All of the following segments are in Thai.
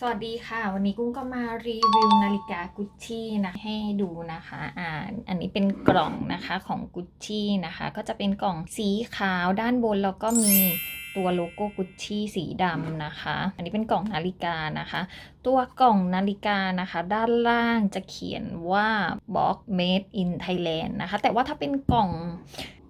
สวัสดีค่ะ วันนี้กุ้งก็มารีวิวนาฬิกากุชชี่นะให้ดูนะคะอ่าอันนี้เป็นกล่องนะคะของกุชชี่นะคะ ก็จะเป็นกล่องสีขาวด้านบนแล้วก็มีตัวโลโก้กุชชี่สีดำนะคะ อันนี้เป็นกล่องนาฬิกานะคะ ตัวกล่องนาฬิกานะคะ ด้านล่างจะเขียนว่า box made in Thailand นะคะ แต่ว่าถ้าเป็นกล่อง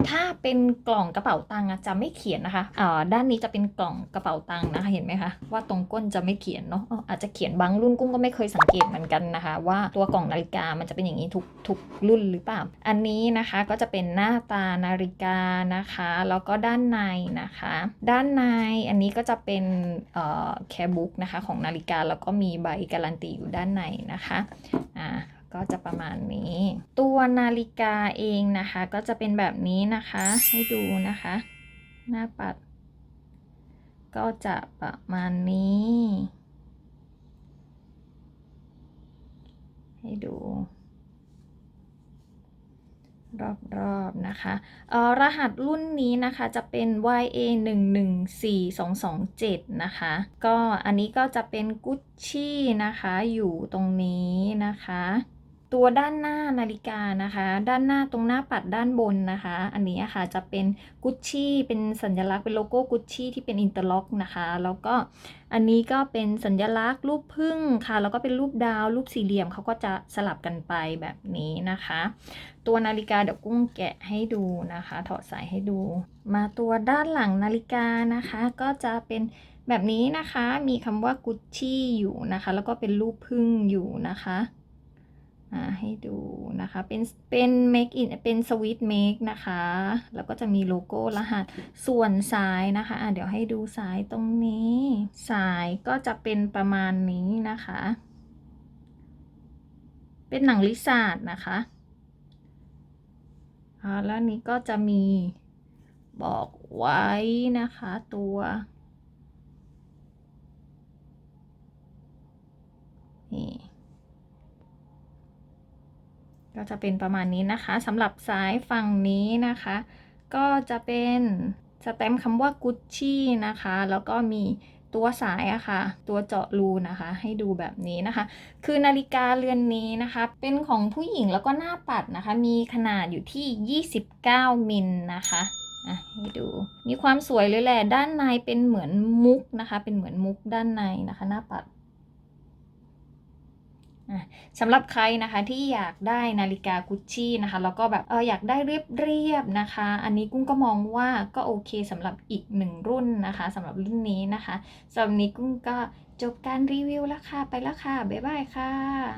ถ้าเป็นกล่องกระเป๋าตังค์จะไม่เขียนนะคะอ่าด้านนี้จะเป็นกล่องกระเป๋าตังค์นะคะเห็นไหมคะว่าตรงก้นจะไม่เขียนเนาะอออาจจะเขียนบางรุ่นกุ้งก็ไม่เคยสังเกตเหมือนกันนะคะ ว่าตัวกล่องนาฬิกามันจะเป็นอย่างนี้ทุกทุกรุ่นหรือเปล่า อันนี้นะคะก็จะเป็นหน้าตานาฬิกานะคะ แล้วก็ด้านในนะคะ ด้านในอันนี้ก็จะเป็นเอ่อแคบุ๊กนะคะของนาฬิกาแล้วก็มีใบการันตีอยู่ด้านในนะคะอ่า ก็จะประมาณนี้ ตัวนาฬิกาเองนะคะ ก็จะเป็นแบบนี้นะคะ ให้ดูนะคะ หน้าปัด ก็จะประมาณนี้ ให้ดูรอบๆนะคะเออรหัสรุ่นนี้นะคะจะเป็น YA 1 1 4 2 2 7นะคะ ก็อันนี้ก็จะเป็นกุชชี่นะคะ อยู่ตรงนี้นะคะ ตัวด้านหน้านาฬิกานะคะ ด้านหน้าตรงหน้าปัดด้านบนนะคะ อันนี้ค่ะจะเป็นกุชชี่เป็นสัญลักษณ์เป็นโลโก้กุชชี่ที่เป็นอินเตอร์ล็อกนะคะ แล้วก็อันนี้ก็เป็นสัญลักษณ์รูปพึ่งค่ะ แล้วก็เป็นรูปดาวรูปสี่เหลี่ยมเขาก็จะสลับกันไปแบบนี้นะคะ ตัวนาฬิกาเดี๋ยวกุ้งแกะให้ดูนะคะ ถอดสายให้ดู มาตัวด้านหลังนาฬิกานะคะ ก็จะเป็นแบบนี้นะคะ มีคำว่ากุชชี่อยู่นะคะ แล้วก็เป็นรูปพึ่งอยู่นะคะ ให้ดูนะคะ เป็นเป็น make in เป็นสวิต make นะคะ แล้วก็จะมีโลโก้รหัส ส่วนสายนะคะอะเดี๋ยวให้ดูสายตรงนี้ สายก็จะเป็นประมาณนี้นะคะ เป็นหนังลิซ่าร์ดนะคะอ่าแล้วนี้ก็จะมีบอกไว้นะคะตัว นี่ ก็จะเป็นประมาณนี้นะคะสำหรับสายฝั่งนี้นะคะ ก็จะเป็นสแตมป์คำว่ากุชชี่นะคะ แล้วก็มีตัวสายอะค่ะ ตัวเจาะรูนะคะ ให้ดูแบบนี้นะคะ คือนาฬิกาเรือนนี้นะคะ เป็นของผู้หญิงแล้วก็หน้าปัดนะคะ มีขนาดอยู่ที่ 29 มิลนะคะอะให้ดู มีความสวยเลยแหละ ด้านในเป็นเหมือนมุกนะคะ เป็นเหมือนมุกด้านในนะคะ หน้าปัด สำหรับใครนะคะที่อยากได้นาฬิกากุชชี่นะคะแล้วก็แบบเอออยากได้เรียบเรียบนะคะ อันนี้กุ้งก็มองว่าก็โอเคสำหรับอีกหนึ่งรุ่นนะคะสำหรับรุ่นนี้นะคะสำหรับนี้กุ้งก็จบการรีวิวแล้วค่ะไปแล้วค่ะบ๊ายบายค่ะ